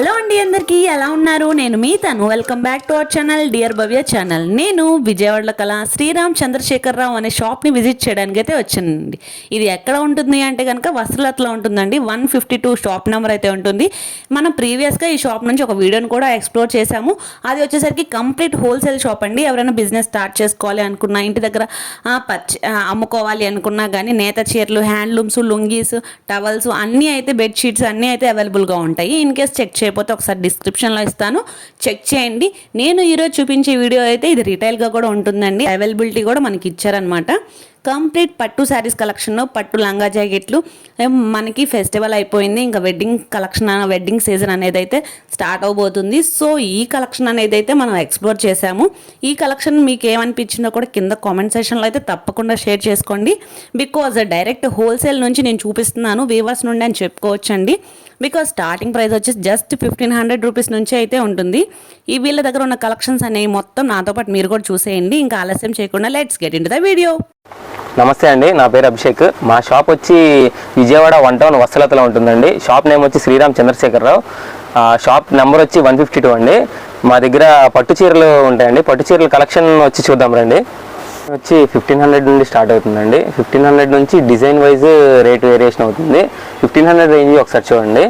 Hello అండి అందరికీ ఎలా ఉన్నారు? నేను మీ తను. Welcome back to our channel dear Bhavya channel నేను విజయవాడలో కల శ్రీరామ్ చంద్రశేఖరరావు అనే షాప్ని విజిట్ చేయడానికి అయితే వచ్చానండి. ఇది ఎక్కడ ఉంటుంది అంటే కనుక వస్త్రలతలో ఉంటుందండి. One fifty two shop number అయితే ఉంటుంది. మనం ప్రీవియస్గా ఈ షాప్ నుంచి ఒక వీడియోని కూడా ఎక్స్ప్లోర్ చేశాము. అది వచ్చేసరికి కంప్లీట్ హోల్సేల్ షాప్ అండి. ఎవరైనా బిజినెస్ స్టార్ట్ చేసుకోవాలి అనుకున్నా ఇంటి దగ్గర ఆ, పర్చ అమ్ముకోవాలి అనుకున్నా కానీ నేత చీరలు హ్యాండ్లూమ్స్ లుంగీస్ టవల్స్ అన్నీ అయితే బెడ్షీట్స్ అన్నీ అయితే అవైలబుల్గా ఉంటాయి. ఇన్ కేస్ చెక్ లేకపోతే ఒకసారి డిస్క్రిప్షన్లో ఇస్తాను. చెక్ చేయండి. నేను ఈరోజు చూపించే వీడియో అయితే ఇది రిటైల్గా కూడా ఉంటుందండి. అవైలబిలిటీ కూడా మనకి ఇచ్చారనమాట కంప్లీట్ పట్టు శారీస్ కలెక్షన్ పట్టు లంగా జాకెట్లు. మనకి ఫెస్టివల్ అయిపోయింది. ఇంకా వెడ్డింగ్ కలెక్షన్ వెడ్డింగ్ సీజన్ అనేది అయితే స్టార్ట్ అవబోతుంది. సో ఈ కలెక్షన్ అనేది అయితే మనం ఎక్స్ప్లోర్ చేసాము ఈ కలెక్షన్ మీకు ఏమనిపించిందో కూడా కింద కామెంట్ సెషన్లో అయితే తప్పకుండా షేర్ చేసుకోండి. బికాజ్ డైరెక్ట్ హోల్సేల్ నుంచి నేను చూపిస్తున్నాను. వీవర్స్ నుండి అని చెప్పుకోవచ్చండి. బికాజ్ స్టార్టింగ్ ప్రైస్ వచ్చేసి జస్ట్ ఫిఫ్టీన్ హండ్రెడ్ రూపీస్ నుంచి అయితే ఉంటుంది. ఈ వీళ్ళ దగ్గర ఉన్న కలెక్షన్స్ అనేవి మొత్తం నాతో పాటు మీరు కూడా చూసేయండి. ఇంకా ఆలస్యం చేయకుండా let's get in the video నమస్తే అండి నా పేరు అభిషేక్. మా షాప్ వచ్చి విజయవాడ వన్ టౌన్ వసలతలో ఉంటుందండి. షాప్ నేమ్ వచ్చి శ్రీరామ్ చంద్రశేఖరరావు. ఆ, షాప్ నెంబర్ వచ్చి వన్ ఫిఫ్టీ టూ అండి. మా దగ్గర పట్టు చీరలు ఉంటాయండి. పట్టు చీరల కలెక్షన్ వచ్చి చూద్దాం రండి. వచ్చి ఫిఫ్టీన్ హండ్రెడ్ నుండి స్టార్ట్ అవుతుందండి. ఫిఫ్టీన్ హండ్రెడ్ నుంచి డిజైన్ వైజ్ రేట్ వేరియేషన్ అవుతుంది. ఫిఫ్టీన్ హండ్రెడ్ రేంజ్ ఒకసారి చూడండి.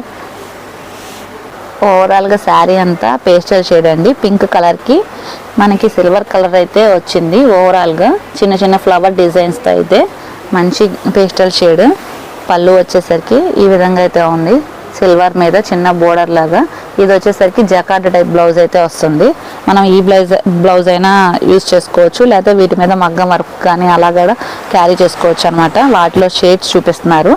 ఓవరాల్గా శారీ అంతా పేస్టల్ షేడ్ అండి. పింక్ కలర్కి మనకి సిల్వర్ కలర్ అయితే వచ్చింది. ఓవరాల్గా చిన్న చిన్న ఫ్లవర్ డిజైన్స్తో అయితే మంచి పేస్టల్ షేడ్ పళ్ళు వచ్చేసరికి ఈ విధంగా అయితే ఉంది. సిల్వర్ మీద చిన్న బోర్డర్ లాగా. ఇది వచ్చేసరికి జకార్డ్ టైప్ బ్లౌజ్ అయితే వస్తుంది. మనం ఈ బ్లౌజ్ బ్లౌజ్ అయినా యూజ్ చేసుకోవచ్చు. లేకపోతే వీటి మీద మగ్గం వర్క్ కానీ అలా కూడా క్యారీ చేసుకోవచ్చు అనమాట వాటిలో షేడ్స్ చూపిస్తున్నారు.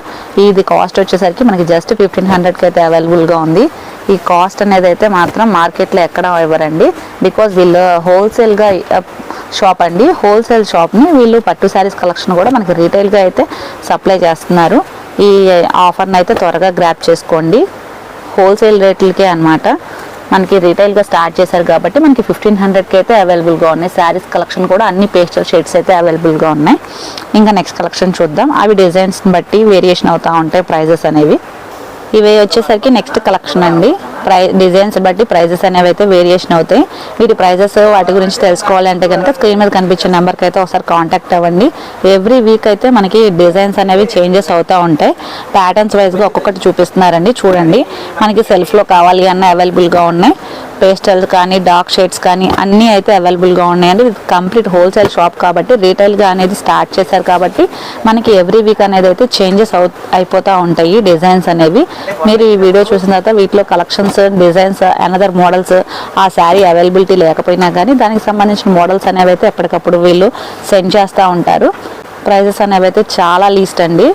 ఇది కాస్ట్ వచ్చేసరికి మనకి జస్ట్ ఫిఫ్టీన్ హండ్రెడ్కి అయితే అవైలబుల్గా ఉంది. ఈ కాస్ట్ అనేది అయితే మాత్రం మార్కెట్లో ఎక్కడ ఇవ్వరండి. బికాజ్ వీళ్ళు హోల్సేల్గా షాప్ అండి. హోల్సేల్ షాప్ని వీళ్ళు పట్టు శారీస్ కలెక్షన్ కూడా మనకి రీటైల్గా అయితే సప్లై చేస్తున్నారు. ఈ ఆఫర్ని అయితే త్వరగా గ్రాప్ చేసుకోండి. హోల్సేల్ రేట్లకే అన్నమాట. మనకి రీటైల్గా స్టార్ట్ చేశారు కాబట్టి మనకి ఫిఫ్టీన్ హండ్రెడ్కి అయితే అవైలబుల్గా ఉన్నాయి. శారీస్ కలెక్షన్ కూడా అన్ని పేస్టల్ షేడ్స్ అయితే అవైలబుల్గా ఉన్నాయి. ఇంకా నెక్స్ట్ కలెక్షన్ చూద్దాం. అవి డిజైన్స్ని బట్టి వేరియేషన్ అవుతూ ఉంటాయి ప్రైజెస్ అనేవి. ఇవి వచ్చేసరికి నెక్స్ట్ కలెక్షన్ అండి. ప్రై డిజైన్స్ బట్టి ప్రైజెస్ అనేవి అయితే వేరియేషన్ అవుతాయి. వీటి ప్రైజెస్ వాటి గురించి తెలుసుకోవాలంటే కనుక స్క్రీన్ మీద కనిపించే నెంబర్కి అయితే ఒకసారి కాంటాక్ట్ అవ్వండి. ఎవ్రీ వీక్ అయితే మనకి డిజైన్స్ అనేవి చేంజెస్ అవుతూ ఉంటాయి. ప్యాటర్న్స్ వైజ్గా ఒక్కొక్కటి చూపిస్తున్నారండి. చూడండి. మనకి సెల్ఫ్లో కావాలి అన్న అవైలబుల్గా ఉన్నాయి. పేస్టల్స్ కానీ డార్క్ షేడ్స్ కానీ అన్నీ అయితే అవైలబుల్గా ఉన్నాయండి. ఇది కంప్లీట్ హోల్సేల్ షాప్ కాబట్టి రీటైల్గా అనేది స్టార్ట్ చేశారు కాబట్టి మనకి ఎవ్రీ వీక్ అనేది అయితే చేంజెస్ అవు అయిపోతూ ఉంటాయి డిజైన్స్ అనేవి. మీరు ఈ వీడియో చూసిన తర్వాత వీటిలో కలెక్షన్స్ డిజైన్స్ అనదర్ మోడల్స్ ఆ శారీ అవైలబిలిటీ లేకపోయినా కానీ దానికి సంబంధించిన మోడల్స్ అనేవి అయితే ఎప్పటికప్పుడు వీళ్ళు సెండ్ చేస్తూ ఉంటారు. ప్రైజెస్ అనేవి అయితే చాలా లీస్ట్ అండి.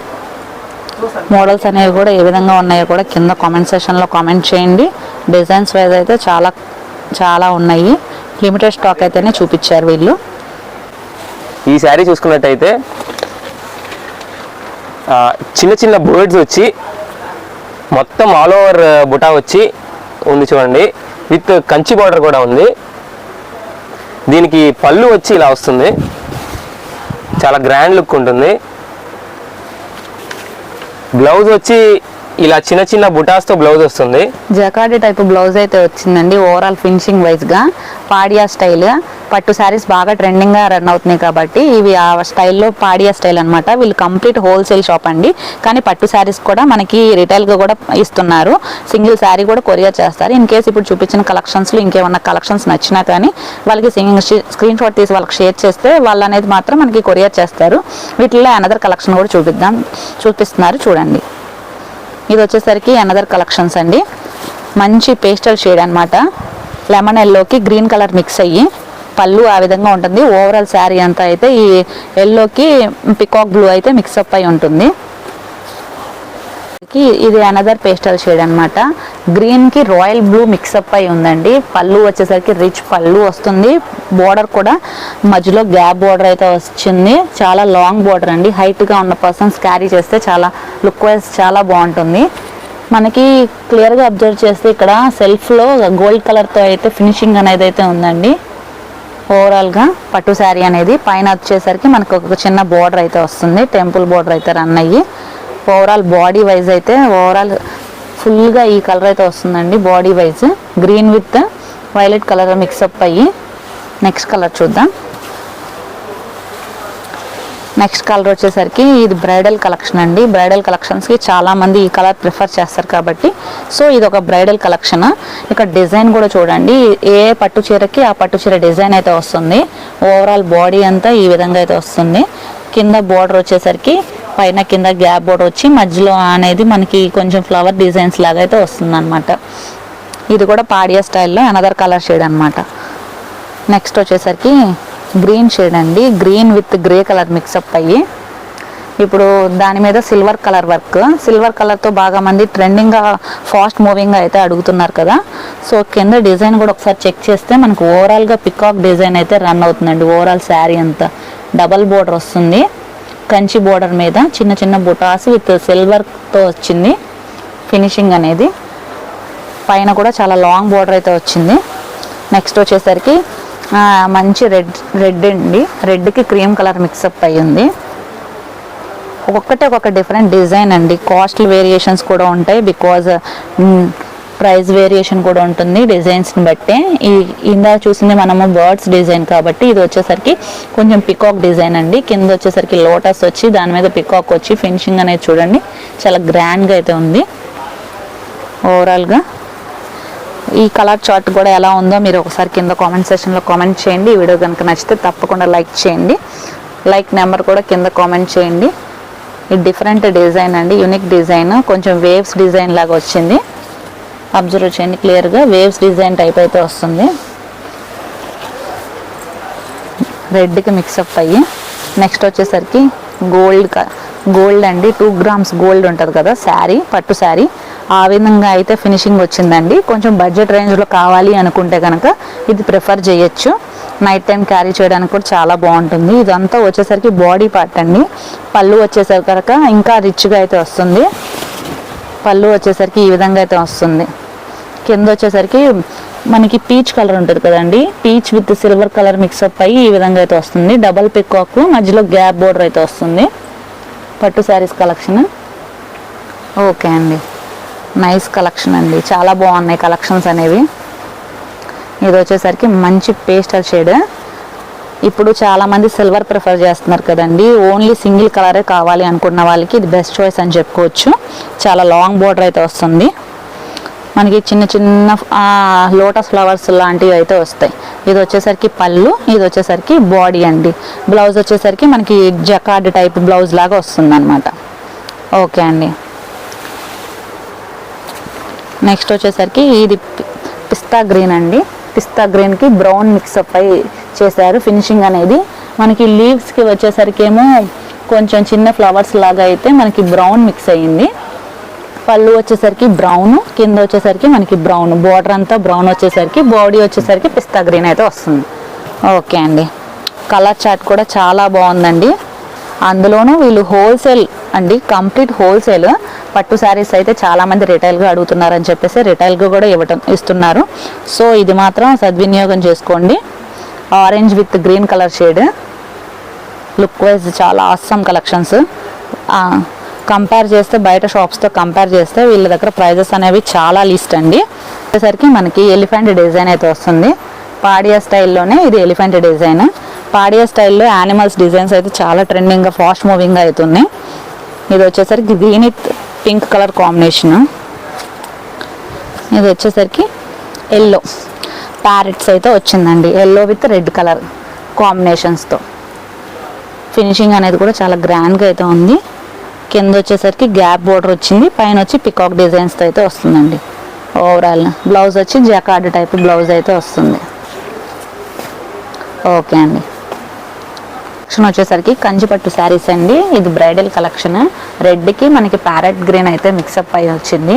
మోడల్స్ అనేవి కూడా ఏ విధంగా ఉన్నాయో కూడా కింద కామెంట్ సెషన్లో కామెంట్ చేయండి. డిజైన్స్ వైజ్ అయితే చాలా చాలా ఉన్నాయి. లిమిటెడ్ స్టాక్ అయితేనే చూపించారు వీళ్ళు. ఈ శారీ చూసుకున్నట్టయితే చిన్న చిన్న బర్డ్స్ వచ్చి మొత్తం ఆల్ ఓవర్ బుటా వచ్చి ఉంది చూడండి. విత్ కంచి బార్డర్ కూడా ఉంది. దీనికి పళ్ళు వచ్చి ఇలా వస్తుంది. చాలా గ్రాండ్ లుక్ ఉంటుంది. బ్లౌజ్ వచ్చి ఇలా చిన్న చిన్న బుటాస్తో బ్లౌజ్ వస్తుంది. జకాడి టైప్ బ్లౌజ్ అయితే వచ్చిందండి. ఓవరాల్ ఫినిషింగ్ వైజ్గా పాడియా స్టైల్. పట్టు శారీస్ బాగా ట్రెండింగ్గా రన్ అవుతున్నాయి కాబట్టి ఇవి ఆ స్టైల్లో పాడియా స్టైల్ అనమాట వీళ్ళు కంప్లీట్ హోల్సేల్ షాప్ అండి. కానీ పట్టు శారీస్ కూడా మనకి రిటైల్గా కూడా ఇస్తున్నారు. సింగిల్ శారీ కూడా కొరియర్ చేస్తారు. ఇన్ కేసు ఇప్పుడు చూపించిన కలెక్షన్స్లో ఇంకేమన్నా కలెక్షన్స్ నచ్చినా కానీ వాళ్ళకి సింగింగ్ స్క్రీన్ షాట్ తీసి వాళ్ళకి షేర్ చేస్తే వాళ్ళు అనేది మాత్రం మనకి కొరియర్ చేస్తారు. వీటిలో అనదర్ కలెక్షన్ కూడా చూపిద్దాం. చూపిస్తున్నారు చూడండి. ఇది వచ్చేసరికి అనదర్ కలెక్షన్స్ అండి. మంచి పేస్టల్ షేడ్ అనమాట లెమన్ ఎల్లోకి గ్రీన్ కలర్ మిక్స్ అయ్యి పళ్ళు ఆ విధంగా ఉంటుంది. ఓవరాల్ శారీ అంతా అయితే ఈ ఎల్లోకి పికాక్ బ్లూ అయితే మిక్సప్ అయి ఉంటుంది. ఇది అనదర్ పేస్టల్ షేడ్ అనమాట గ్రీన్కి రాయల్ బ్లూ మిక్సప్ అయి ఉందండి. పళ్ళు వచ్చేసరికి రిచ్ పళ్ళు వస్తుంది. బోర్డర్ కూడా మధ్యలో గ్యాప్ బోర్డర్ అయితే వచ్చింది. చాలా లాంగ్ బోర్డర్ అండి. హైట్గా ఉన్న పర్సన్స్ క్యారీ చేస్తే చాలా లుక్ వైజ్ చాలా బాగుంటుంది. మనకి క్లియర్గా అబ్జర్వ్ చేస్తే ఇక్కడ సెల్ఫ్లో గోల్డ్ కలర్తో అయితే ఫినిషింగ్ అనేది అయితే ఉందండి. ఓవరాల్గా పట్టు శారీ అనేది పైన వచ్చేసరికి మనకు ఒక చిన్న బోర్డర్ అయితే వస్తుంది. టెంపుల్ బోర్డర్ అయితే రన్ అయ్యి ఓవరాల్ బాడీ వైజ్ అయితే ఓవరాల్ ఫుల్గా ఈ కలర్ అయితే వస్తుందండి body wise green with violet colour mix up అయ్యి నెక్స్ట్ కలర్ చూద్దాం. నెక్స్ట్ కలర్ వచ్చేసరికి ఇది బ్రైడల్ కలెక్షన్ అండి. బ్రైడల్ కలెక్షన్స్కి చాలామంది ఈ కలర్ ప్రిఫర్ చేస్తారు కాబట్టి. సో ఇది ఒక బ్రైడల్ కలెక్షన్. ఇక్కడ డిజైన్ కూడా చూడండి. ఏ పట్టు చీరకి ఆ పట్టు చీర డిజైన్ అయితే వస్తుంది. ఓవరాల్ బాడీ అంతా ఈ విధంగా అయితే వస్తుంది. కింద బోర్డర్ వచ్చేసరికి పైన కింద గ్యాప్ బోర్డర్ వచ్చి మధ్యలో అనేది మనకి కొంచెం ఫ్లవర్ డిజైన్స్ లాగా అయితే వస్తుంది ఇది కూడా పాడియా స్టైల్లో అనదర్ కలర్ షేడ్ అనమాట నెక్స్ట్ వచ్చేసరికి గ్రీన్ షేడ్ అండి. Green with grey colour mix up అయ్యి. ఇప్పుడు దాని మీద సిల్వర్ కలర్ వర్క్ సిల్వర్ కలర్తో బాగా మంది ట్రెండింగ్గా ఫాస్ట్ మూవింగ్గా అయితే అడుగుతున్నారు కదా. సో కింద డిజైన్ కూడా ఒకసారి చెక్ చేస్తే మనకు ఓవరాల్గా పికాక్ డిజైన్ అయితే రన్ అవుతుందండి. ఓవరాల్ శారీ అంతా. డబల్ బోర్డర్ వస్తుంది. కంచి బోర్డర్ మీద చిన్న చిన్న బుటాస్ విత్ సిల్వర్తో వచ్చింది. ఫినిషింగ్ అనేది. పైన కూడా చాలా లాంగ్ బోర్డర్ అయితే వచ్చింది. నెక్స్ట్ వచ్చేసరికి మంచి రెడ్ రెడ్ అండి. రెడ్కి క్రీమ్ కలర్ మిక్సప్ అయ్యింది. ఉంది ఒక్కొక్కటి ఒక్కొక్క డిఫరెంట్ డిజైన్ అండి. కాస్ట్ వేరియేషన్స్ కూడా ఉంటాయి బికాజ్ ప్రైస్ వేరియేషన్ కూడా ఉంటుంది డిజైన్స్ని బట్టి. ఈ ఇందా చూసింది మనము బర్డ్స్ డిజైన్ కాబట్టి ఇది వచ్చేసరికి కొంచెం పికాక్ డిజైన్ అండి. కింద వచ్చేసరికి లోటస్ వచ్చి దాని మీద పికాక్ వచ్చి ఫినిషింగ్ అనేది చూడండి. చాలా గ్రాండ్గా అయితే ఉంది. ఓవరాల్గా ఈ కలర్ చార్ట్ కూడా ఎలా ఉందో మీరు ఒకసారి కింద కామెంట్ సెక్షన్లో కామెంట్ చేయండి. ఈ వీడియో కనుక నచ్చితే తప్పకుండా లైక్ చేయండి. లైక్ నెంబర్ కూడా కింద కామెంట్ చేయండి. ఇది డిఫరెంట్ డిజైన్ అండి యూనిక్ డిజైన్. కొంచెం వేవ్స్ డిజైన్ లాగా వచ్చింది. అబ్జర్వ్ చేయండి క్లియర్గా. వేవ్స్ డిజైన్ టైప్ అయితే వస్తుంది. రెడ్కి మిక్సప్ అయ్యి. నెక్స్ట్ వచ్చేసరికి గోల్డ్ గోల్డ్ అండి. టూ గ్రామ్స్ గోల్డ్ ఉంటుంది కదా శారీ పట్టు శారీ. ఆ విధంగా అయితే ఫినిషింగ్ వచ్చిందండి. కొంచెం బడ్జెట్ రేంజ్లో కావాలి అనుకుంటే కనుక ఇది ప్రిఫర్ చేయొచ్చు. నైట్ టైం క్యారీ చేయడానికి కూడా చాలా బాగుంటుంది. ఇదంతా వచ్చేసరికి బాడీ పార్ట్ అండి. పళ్ళు వచ్చేసరికి కనుక ఇంకా రిచ్గా అయితే వస్తుంది. పళ్ళు వచ్చేసరికి ఈ విధంగా అయితే వస్తుంది. కింద వచ్చేసరికి మనకి పీచ్ కలర్ ఉంటుంది కదండి. Peach with silver colour mix up అయ్యి ఈ విధంగా అయితే వస్తుంది. డబల్ పికాక్ మధ్యలో గ్యాప్ బోర్డర్ అయితే వస్తుంది. పట్టు శారీస్ కలెక్షన్ ఓకే అండి. నైస్ కలెక్షన్ అండి. చాలా బాగున్నాయి కలెక్షన్స్ అనేవి. ఇది వచ్చేసరికి మంచి పేస్టల్ షేడ్ ఇప్పుడు చాలామంది సిల్వర్ ప్రిఫర్ చేస్తున్నారు కదండి. ఓన్లీ సింగిల్ కలరే కావాలి అనుకున్న వాళ్ళకి ఇది బెస్ట్ చాయిస్ అని చెప్పుకోవచ్చు. చాలా లాంగ్ బోర్డర్ అయితే వస్తుంది. మనకి చిన్న చిన్న లోటస్ ఫ్లవర్స్ లాంటివి అయితే వస్తాయి. ఇది వచ్చేసరికి పళ్ళు ఇది వచ్చేసరికి బాడీ అండి. బ్లౌజ్ వచ్చేసరికి మనకి జకార్డ్ టైప్ బ్లౌజ్ లాగా వస్తుంది ఓకే అండి. నెక్స్ట్ వచ్చేసరికి ఇది పిస్తా గ్రీన్ అండి. పిస్తా గ్రీన్కి బ్రౌన్ మిక్సప్ అయి చేశారు ఫినిషింగ్ అనేది. మనకి లీవ్స్కి వచ్చేసరికి ఏమో కొంచెం చిన్న ఫ్లవర్స్ లాగా అయితే మనకి బ్రౌన్ మిక్స్ అయ్యింది పళ్ళు వచ్చేసరికి బ్రౌన్ కింద వచ్చేసరికి మనకి బ్రౌన్ బార్డర్ అంతా బ్రౌన్ వచ్చేసరికి బాడీ వచ్చేసరికి పిస్తా గ్రీన్ అయితే వస్తుంది. ఓకే అండి. కలర్ చార్ట్ కూడా చాలా బాగుందండి. అందులోనూ వీళ్ళు హోల్సేల్ అండి కంప్లీట్ హోల్సేల్ పట్టు శారీస్ అయితే చాలామంది రిటైల్గా అడుగుతున్నారని చెప్పేసి రిటైల్గా కూడా ఇవ్వటం ఇస్తున్నారు. సో ఇది మాత్రం సద్వినియోగం చేసుకోండి. Orange with green colour shade look wise చాలా ఆసమ్ కలెక్షన్స్ కంపేర్ చేస్తే బయట షాప్స్తో కంపేర్ చేస్తే వీళ్ళ దగ్గర ప్రైజెస్ అనేవి చాలా లిస్ట్ అండి. వచ్చేసరికి మనకి ఎలిఫెంట్ డిజైన్ అయితే వస్తుంది. పాడియా స్టైల్లోనే ఇది ఎలిఫెంట్ డిజైన్ పాడియా స్టైల్లో యానిమల్స్ డిజైన్స్ అయితే చాలా ట్రెండింగ్గా ఫాస్ట్ మూవింగ్గా అవుతున్నాయి. ఇది వచ్చేసరికి green with pink colour combination. ఇది వచ్చేసరికి ఎల్లో ప్యారెట్స్ అయితే వచ్చిందండి. ఎల్లో విత్ రెడ్ కలర్ కాంబినేషన్స్తో. ఫినిషింగ్ అనేది కూడా చాలా గ్రాండ్గా అయితే ఉంది. కింద వచ్చేసరికి గ్యాప్ బోర్డర్ వచ్చింది. పైన వచ్చి పికాక్ డిజైన్స్తో అయితే వస్తుందండి. ఓవరాల్ బ్లౌజ్ వచ్చి జకార్డ్ టైప్ బ్లౌజ్ అయితే వస్తుంది. ఓకే అండి. కలెక్షన్ వచ్చేసరికి కంచిపట్టు శారీస్ అండి. ఇది బ్రైడల్ కలెక్షన్. రెడ్కి మనకి ప్యారెట్ గ్రీన్ అయితే మిక్సప్ అయి వచ్చింది.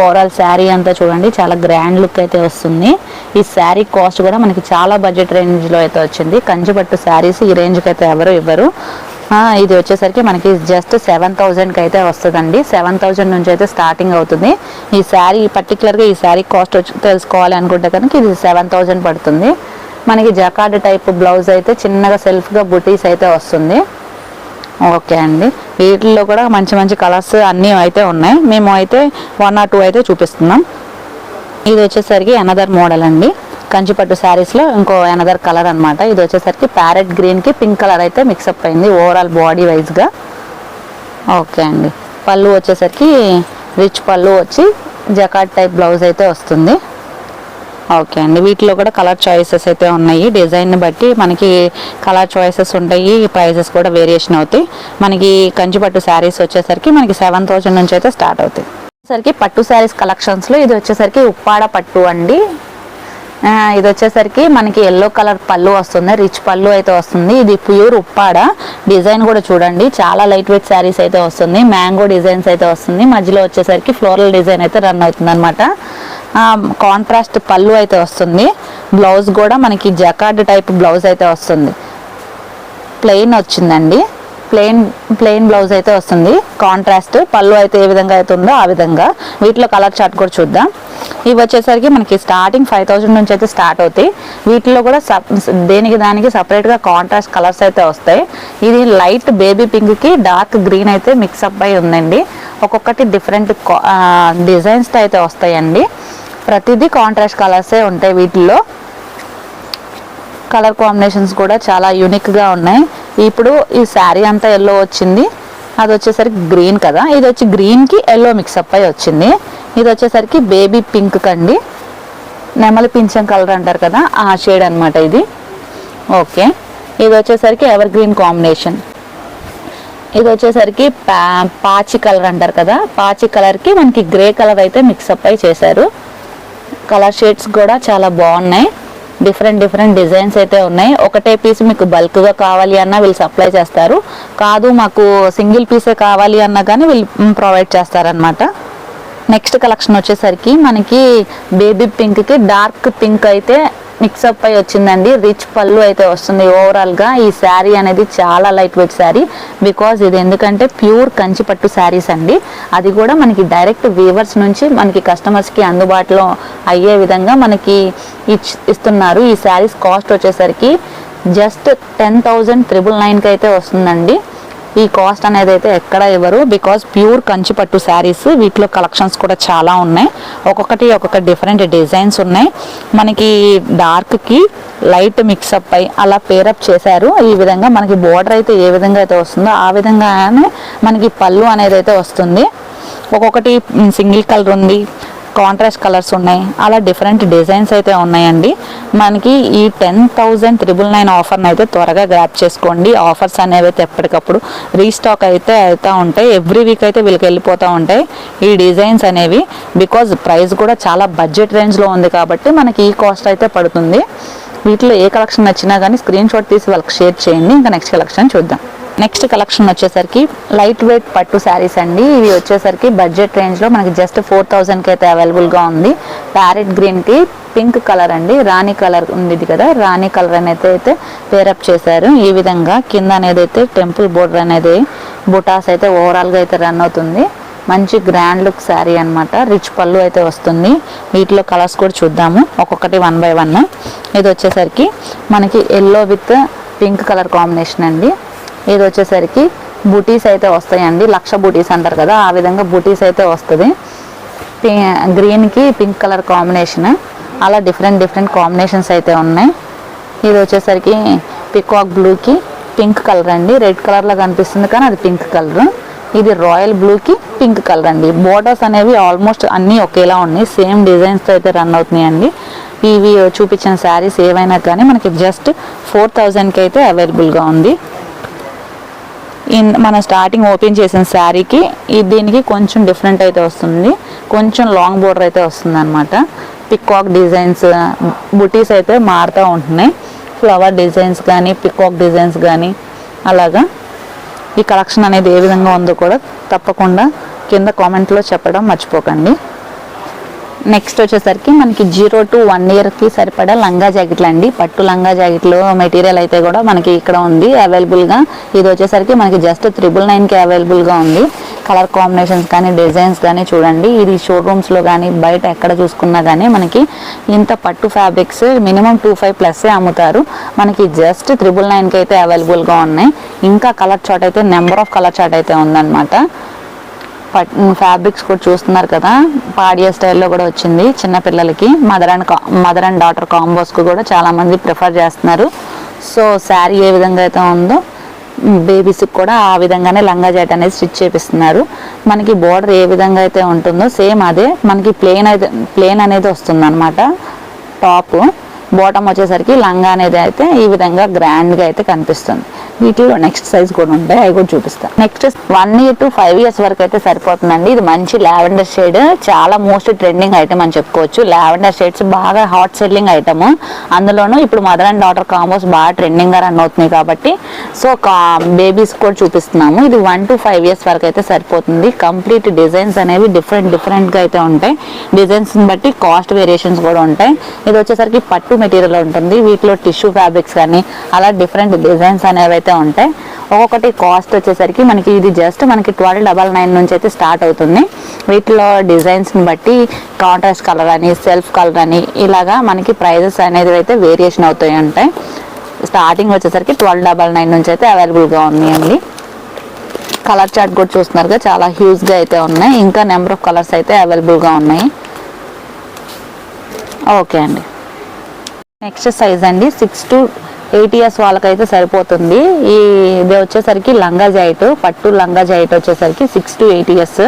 ఓవరాల్ శారీ అంతా చూడండి చాలా గ్రాండ్ లుక్ అయితే వస్తుంది. ఈ శారీ కాస్ట్ కూడా మనకి చాలా బడ్జెట్ రేంజ్లో అయితే వచ్చింది. కంచిపట్టు శారీస్ ఈ రేంజ్కి అయితే ఎవరు ఇవ్వరు. ఇది వచ్చేసరికి మనకి జస్ట్ సెవెన్ థౌజండ్కి అయితే వస్తుందండి. సెవెన్ థౌజండ్ నుంచి అయితే స్టార్టింగ్ అవుతుంది. ఈ శారీ పర్టికులర్గా ఈ శారీ కాస్ట్ వచ్చి తెలుసుకోవాలి అనుకుంటే కనుక ఇది సెవెన్ థౌజండ్ పడుతుంది. మనకి జకార్డ్ టైప్ బ్లౌజ్ అయితే చిన్నగా సెల్ఫ్గా బుటీస్ అయితే వస్తుంది. ఓకే అండి. వీటిల్లో కూడా మంచి మంచి కలర్స్ అన్నీ అయితే ఉన్నాయి. మేము అయితే వన్ ఆర్ టూ అయితే చూపిస్తున్నాం. ఇది వచ్చేసరికి అనదర్ మోడల్ అండి. కంచిపట్టు శారీస్లో ఇంకో అనదర్ కలర్ అనమాట ఇది వచ్చేసరికి ప్యారెట్ గ్రీన్కి పింక్ కలర్ అయితే మిక్సప్ అయింది ఓవరాల్ బాడీ వైజ్గా ఓకే అండి. పళ్ళు వచ్చేసరికి రిచ్ పళ్ళు వచ్చి జకాట్ టైప్ బ్లౌజ్ అయితే వస్తుంది. ఓకే అండి. వీటిలో కూడా కలర్ చాయిసెస్ అయితే ఉన్నాయి. డిజైన్ని బట్టి మనకి కలర్ చాయిసెస్ ఉంటాయి. ప్రైజెస్ కూడా వేరియేషన్ అవుతాయి. మనకి కంచిపట్టు శారీస్ వచ్చేసరికి మనకి సెవెన్ థౌజండ్ నుంచి అయితే స్టార్ట్ అవుతాయి. సరికి పట్టు శారీస్ కలెక్షన్స్లో ఇది వచ్చేసరికి ఉప్పాడ పట్టు అండి. ఇది వచ్చేసరికి మనకి ఎల్లో కలర్ పళ్ళు వస్తుంది. రిచ్ పళ్ళు అయితే వస్తుంది. ఇది ప్యూర్ ఉప్పాడ. డిజైన్ కూడా చూడండి. చాలా లైట్ వెయిట్ శారీస్ అయితే వస్తుంది. మ్యాంగో డిజైన్స్ అయితే వస్తుంది. మధ్యలో వచ్చేసరికి ఫ్లోరల్ డిజైన్ అయితే రన్ అవుతుంది అనమాట కాంట్రాస్ట్ పళ్ళు అయితే వస్తుంది. బ్లౌజ్ కూడా మనకి జకార్డ్ టైప్ బ్లౌజ్ అయితే వస్తుంది. ప్లెయిన్ వచ్చిందండి. ప్లెయిన్ ప్లెయిన్ బ్లౌజ్ అయితే వస్తుంది. కాంట్రాస్ట్ పళ్ళు అయితే ఏ విధంగా అయితే ఉందో ఆ విధంగా. వీటిలో కలర్ చార్ట్ కూడా చూద్దాం. ఇవి వచ్చేసరికి మనకి స్టార్టింగ్ ఫైవ్ థౌజండ్ నుంచి అయితే స్టార్ట్ అవుతాయి. వీటిలో కూడా సప్ దేనికి దానికి సపరేట్గా కాంట్రాస్ట్ కలర్స్ అయితే వస్తాయి. ఇది లైట్ బేబీ పింక్కి డార్క్ గ్రీన్ అయితే మిక్సప్ అయి ఉందండి. ఒక్కొక్కటి డిఫరెంట్ డిజైన్స్తో అయితే వస్తాయండి. ప్రతిదీ కాంట్రాస్ట్ కలర్సే ఉంటాయి వీటిల్లో. కలర్ కాంబినేషన్స్ కూడా చాలా యూనిక్గా ఉన్నాయి. ఇప్పుడు ఈ శారీ అంతా ఎల్లో వచ్చింది. అది వచ్చేసరికి గ్రీన్ కదా. ఇది వచ్చి గ్రీన్కి ఎల్లో మిక్సప్ అయి వచ్చింది. ఇది వచ్చేసరికి బేబీ పింక్ కండి. నెమలి పింఛం కలర్ అంటారు కదా ఆ షేడ్ అనమాట ఇది. ఓకే ఇది వచ్చేసరికి ఎవర్ గ్రీన్ కాంబినేషన్ ఇది వచ్చేసరికి పా పాచి కలర్ అంటారు కదా పాచి కలర్కి మనకి గ్రే కలర్ అయితే మిక్సప్ అయి చేశారు. కలర్ షేడ్స్ కూడా చాలా బాగున్నాయి. డిఫరెంట్ డిఫరెంట్ డిజైన్స్ అయితే ఉన్నాయి. ఒకటే పీస్ మీకు బల్క్గా కావాలి అన్నా వీళ్ళు సప్లై చేస్తారు. కాదు మాకు సింగిల్ పీసే కావాలి అన్నా కానీ వీళ్ళు ప్రొవైడ్ చేస్తారనమాట నెక్స్ట్ కలెక్షన్ వచ్చేసరికి మనకి బేబీ పింక్కి డార్క్ పింక్ అయితే మిక్సప్ అయి వచ్చిందండి. రిచ్ పళ్ళు అయితే వస్తుంది ఓవరాల్గా ఈ శారీ అనేది చాలా లైట్ వెయిట్ శారీ. బికాజ్ ఇది ఎందుకంటే ప్యూర్ కంచిపట్టు శారీస్ అండి. అది కూడా మనకి డైరెక్ట్ వీవర్స్ నుంచి మనకి కస్టమర్స్కి అందుబాటులో అయ్యే విధంగా మనకి ఇచ్- ఇస్తున్నారు. ఈ శారీస్ కాస్ట్ వచ్చేసరికి జస్ట్ టెన్ థౌజండ్ త్రిబుల్ నైన్కి అయితే వస్తుందండి. ఈ కాస్ట్ అనేది అయితే ఎక్కడ ఇవ్వరు. బికాజ్ ప్యూర్ కంచిపట్టు శారీస్ వీటిలో కలెక్షన్స్ కూడా చాలా ఉన్నాయి. ఒక్కొక్కటి ఒక్కొక్క డిఫరెంట్ డిజైన్స్ ఉన్నాయి. మనకి డార్క్కి లైట్ మిక్సప్ అయి అలా పేరప్ చేశారు. ఈ విధంగా మనకి బోర్డర్ అయితే ఏ విధంగా అయితే వస్తుందో ఆ విధంగానే మనకి పళ్ళు అనేది అయితే వస్తుంది. ఒక్కొక్కటి సింగిల్ కలర్ ఉంది. కాంట్రాస్ట్ కలర్స్ ఉన్నాయి. అలా డిఫరెంట్ డిజైన్స్ అయితే ఉన్నాయండి. మనకి ఈ టెన్ థౌజండ్ త్రిబుల్ నైన్ ఆఫర్ని అయితే త్వరగా గ్రాప్ చేసుకోండి. ఆఫర్స్ అనేవి అయితే ఎప్పటికప్పుడు రీస్టాక్ అయితే అవుతూ ఉంటాయి. ఎవ్రీ వీక్ అయితే వీళ్ళకి వెళ్ళిపోతూ ఉంటాయి. ఈ డిజైన్స్ అనేవి బికాజ్ ప్రైస్ కూడా చాలా బడ్జెట్ రేంజ్లో ఉంది కాబట్టి మనకి ఈ కాస్ట్ అయితే పడుతుంది. వీటిలో ఏ కలెక్షన్ నచ్చినా కానీ స్క్రీన్ షాట్ తీసి వాళ్ళకి షేర్ చేయండి. ఇంకా నెక్స్ట్ కలెక్షన్ చూద్దాం. నెక్స్ట్ కలెక్షన్ వచ్చేసరికి లైట్ వెయిట్ పట్టు శారీస్ అండి. ఇవి వచ్చేసరికి బడ్జెట్ రేంజ్లో మనకి జస్ట్ ఫోర్ థౌజండ్కి అయితే అవైలబుల్గా ఉంది. ప్యారెట్ గ్రీన్కి పింక్ కలర్ అండి. రాణి కలర్ ఉంది కదా రాణి కలర్ అనేది అయితే పేరప్ చేశారు. ఈ విధంగా కింద అనేది అయితే టెంపుల్ బోర్డర్ అనేది బుటాస్ అయితే ఓవరాల్గా అయితే రన్ అవుతుంది. మంచి గ్రాండ్ లుక్ శారీ అనమాట రిచ్ పళ్ళు అయితే వస్తుంది. వీటిలో కలర్స్ కూడా చూద్దాము. ఒక్కొక్కటి వన్ బై వన్ ఇది వచ్చేసరికి మనకి yellow with pink colour combination అండి. ఇది వచ్చేసరికి బూటీస్ అయితే వస్తాయండి. లక్ష బూటీస్ అంటారు కదా ఆ విధంగా బూటీస్ అయితే వస్తుంది. గ్రీన్కి పింక్ కలర్ కాంబినేషన్. అలా డిఫరెంట్ డిఫరెంట్ కాంబినేషన్స్ అయితే ఉన్నాయి. ఇది వచ్చేసరికి పికాక్ బ్లూకి పింక్ కలర్ అండి. రెడ్ కలర్లో కనిపిస్తుంది కానీ అది పింక్ కలర్. ఇది రాయల్ బ్లూకి పింక్ కలర్ అండి. బోర్డర్స్ అనేవి ఆల్మోస్ట్ అన్నీ ఒకేలా ఉన్నాయి. సేమ్ డిజైన్స్తో అయితే రన్ అవుతున్నాయి అండి ఇవి చూపించిన శారీస్ ఏవైనా కానీ మనకి జస్ట్ ఫోర్ థౌజండ్కి అయితే అవైలబుల్గా ఉంది. మన స్టార్టింగ్ ఓపెన్ చేసిన శారీకి దీనికి కొంచెం డిఫరెంట్ అయితే వస్తుంది. కొంచెం లాంగ్ బోర్డర్ అయితే వస్తుంది అనమాట పికాక్ డిజైన్స్ బుటీస్ అయితే మారుతూ ఉంటున్నాయి. ఫ్లవర్ డిజైన్స్ కానీ పికాక్ డిజైన్స్ కానీ అలాగా ఈ కలెక్షన్ అనేది ఏ విధంగా ఉందో కూడా తప్పకుండా కింద కామెంట్లో చెప్పడం మర్చిపోకండి. నెక్స్ట్ వచ్చేసరికి మనకి జీరో టు వన్ ఇయర్కి సరిపడా లంగా జాకెట్లు అండి. పట్టు లంగా జాకెట్లు మెటీరియల్ అయితే కూడా మనకి ఇక్కడ ఉంది. అవైలబుల్గా ఇది వచ్చేసరికి మనకి జస్ట్ త్రిబుల్ నైన్కి అవైలబుల్గా ఉంది. కలర్ కాంబినేషన్స్ కానీ డిజైన్స్ కానీ చూడండి. ఇది షోరూమ్స్లో కానీ బయట ఎక్కడ చూసుకున్నా కానీ మనకి ఇంత పట్టు ఫ్యాబ్రిక్స్ మినిమం టూ ఫైవ్ ప్లస్సే అమ్ముతారు. మనకి జస్ట్ త్రిబుల్ నైన్కి అయితే అవైలబుల్గా ఉన్నాయి. ఇంకా కలర్ చార్ట్ అయితే నెంబర్ ఆఫ్ కలర్ చార్ట్ అయితే ఉందన్నమాట. ఫ్యాబ్రిక్స్ కూడా చూస్తున్నారు కదా. పాడియా స్టైల్లో కూడా వచ్చింది చిన్న పిల్లలకి. Mother and mother and daughter కాంబోస్కు కూడా చాలామంది ప్రిఫర్ చేస్తున్నారు. సో శారీ ఏ విధంగా అయితే ఉందో బేబీస్కి కూడా ఆ విధంగానే లంగా జాట్ అనేది స్టిచ్ చేపిస్తున్నారు. మనకి బోర్డర్ ఏ విధంగా అయితే ఉంటుందో సేమ్ అదే. మనకి ప్లేన్ అయితే ప్లేన్ అనేది వస్తుంది అనమాట టాప్. బాటమ్ వచ్చేసరికి లంగా అనేది అయితే ఈ విధంగా గ్రాండ్గా అయితే కనిపిస్తుంది. వీటిలో నెక్స్ట్ సైజ్ కూడా ఉంటాయి. అవి కూడా చూపిస్తాను next one year to five years వరకు అయితే సరిపోతుందండి. ఇది మంచి లావెండర్ షేడ్ చాలా మోస్ట్ ట్రెండింగ్ ఐటమ్ అని చెప్పుకోవచ్చు. లావెండర్ షేడ్స్ బాగా హాట్ సెల్లింగ్ ఐటమ్ అందులోనూ ఇప్పుడు మదర్ అండ్ డాటర్ కాంబోస్ బాగా ట్రెండింగ్గా రన్ అవుతున్నాయి కాబట్టి సో బేబీస్ కూడా చూపిస్తున్నాము. ఇది వన్ టు ఫైవ్ ఇయర్స్ వరకు అయితే సరిపోతుంది. కంప్లీట్ డిజైన్స్ అనేవి డిఫరెంట్ డిఫరెంట్గా అయితే ఉంటాయి. డిజైన్స్ బట్టి కాస్ట్ వేరియేషన్స్ కూడా ఉంటాయి. ఇది వచ్చేసరికి పట్టు మెటీరియల్ ఉంటుంది. వీటిలో టిష్యూ ఫ్యాబ్రిక్స్ కానీ అలా డిఫరెంట్ డిజైన్స్ అనేవి అయితే ఉంటాయి. ఒక్కొక్కటి కాస్ట్ వచ్చేసరికి మనకి ఇది జస్ట్ మనకి ట్వెల్వ్ డబల్ నైన్ నుంచి అయితే స్టార్ట్ అవుతుంది. వీటిలో డిజైన్స్ని బట్టి కాంట్రాస్ట్ కలర్ అని సెల్ఫ్ కలర్ అని ఇలాగా మనకి ప్రైజెస్ అనేది అయితే వేరియేషన్ అవుతాయి ఉంటాయి. స్టార్టింగ్ వచ్చేసరికి ట్వెల్వ్ డబల్ నైన్ నుంచి అయితే అవైలబుల్గా ఉన్నాయండి. కలర్ చార్ట్ కూడా చూస్తున్నారుగా చాలా హ్యూజ్గా అయితే ఉన్నాయి. ఇంకా నెంబర్ ఆఫ్ కలర్స్ అయితే అవైలబుల్గా ఉన్నాయి. ఓకే అండి. నెక్స్ట్ సైజ్ అండి సిక్స్ టు ఎయిట్ ఇయర్స్ వాళ్ళకైతే సరిపోతుంది. ఈ ఇది వచ్చేసరికి లంగా జాయిట్ పట్టు లంగా జాయిట్ వచ్చేసరికి సిక్స్ టు ఎయిట్ ఇయర్స్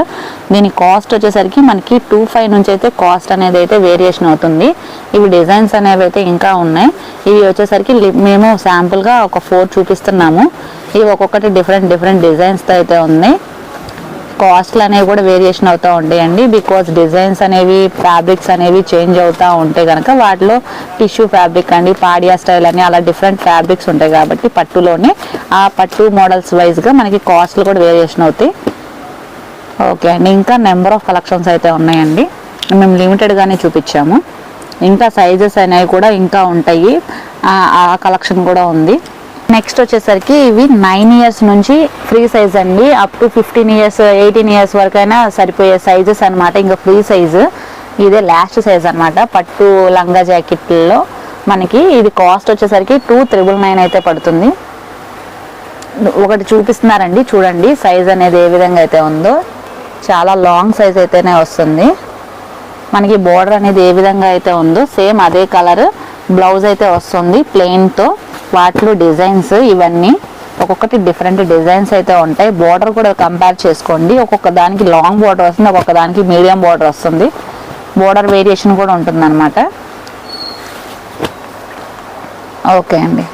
దీని కాస్ట్ వచ్చేసరికి మనకి టూ ఫైవ్ నుంచి అయితే కాస్ట్ అనేది అయితే వేరియేషన్ అవుతుంది. ఇవి డిజైన్స్ అనేవి అయితే ఇంకా ఉన్నాయి. ఇవి వచ్చేసరికి మేము శాంపుల్గా ఒక ఫోర్ చూపిస్తున్నాము. ఇవి ఒక్కొక్కటి డిఫరెంట్ డిఫరెంట్ డిజైన్స్తో అయితే ఉన్నాయి. కాస్ట్లు అనేవి కూడా వేరియేషన్ అవుతూ ఉంటాయండి. బికాస్ డిజైన్స్ అనేవి ఫ్యాబ్రిక్స్ అనేవి చేంజ్ అవుతూ ఉంటాయి కనుక వాటిలో టిష్యూ ఫ్యాబ్రిక్ అండి పాడియా స్టైల్ అని అలా డిఫరెంట్ ఫ్యాబ్రిక్స్ ఉంటాయి కాబట్టి పట్టులోనే ఆ పట్టు మోడల్స్ వైజ్గా మనకి కాస్ట్లు కూడా వేరియేషన్ అవుతాయి. ఓకే అండి. ఇంకా నెంబర్ ఆఫ్ కలెక్షన్స్ అయితే ఉన్నాయండి. మేము లిమిటెడ్గానే చూపించాము. ఇంకా సైజెస్ అనేవి కూడా ఇంకా ఉంటాయి. ఆ- ఆ కలెక్షన్ కూడా ఉంది. నెక్స్ట్ వచ్చేసరికి ఇవి నైన్ ఇయర్స్ నుంచి ఫ్రీ సైజ్ అండి. Up to fifteen years eighteen years వరకు అయినా సరిపోయే సైజెస్ అనమాట ఇంకా ఫ్రీ సైజు ఇదే లాస్ట్ సైజ్ అనమాట పట్టు లంగా జాకెట్లో మనకి ఇది కాస్ట్ వచ్చేసరికి టూ త్రిబుల్ నైన్ అయితే పడుతుంది. ఒకటి చూపిస్తున్నారండి చూడండి సైజ్ అనేది ఏ విధంగా అయితే ఉందో. చాలా లాంగ్ సైజ్ అయితేనే వస్తుంది. మనకి బోర్డర్ అనేది ఏ విధంగా అయితే ఉందో సేమ్ అదే కలర్ బ్లౌజ్ అయితే వస్తుంది ప్లెయిన్తో వాటిలో డిజైన్స్ ఇవన్నీ ఒక్కొక్కటి డిఫరెంట్ డిజైన్స్ అయితే ఉంటాయి. బోర్డర్ కూడా కంపేర్ చేసుకోండి. ఒక్కొక్క దానికి లాంగ్ బోర్డర్ వస్తుంది ఒక్కొక్క దానికి మీడియం బోర్డర్ వస్తుంది. బోర్డర్ వేరియేషన్ కూడా ఉంటుందన్నమాట. ఓకే అండి.